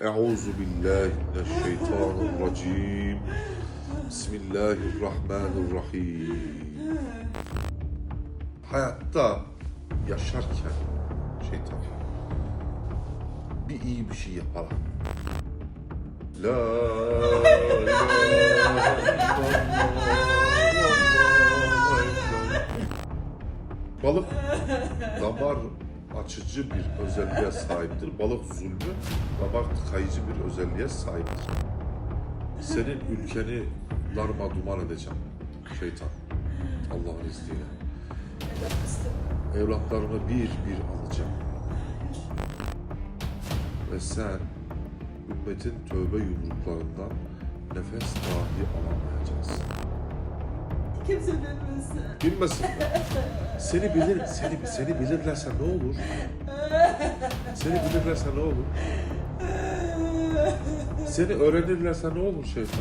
Euzu billahi mineşşeytanirracim. Bismillahirrahmanirrahim. Hayatta yaşarken şeytan bir iyi bir şey yapalım. La ilahe illallah. Balık damar açıcı bir özelliğe sahiptir. Balık zulmü damar tıkayıcı bir özelliğe sahiptir. Senin ülkeni darma duman edeceğim şeytan. Allah'ın izniyle. Evlatlarını bir bir alacağım. Ve sen ümmetin tövbe yumruklarından nefes dahi alamayacaksın. Kimse bilmesin. Bilmesin. Seni bilir, seni seni bilirlerse ne olur? Seni bilirlerse ne olur? Seni öğrenirlerse ne olur şeytan?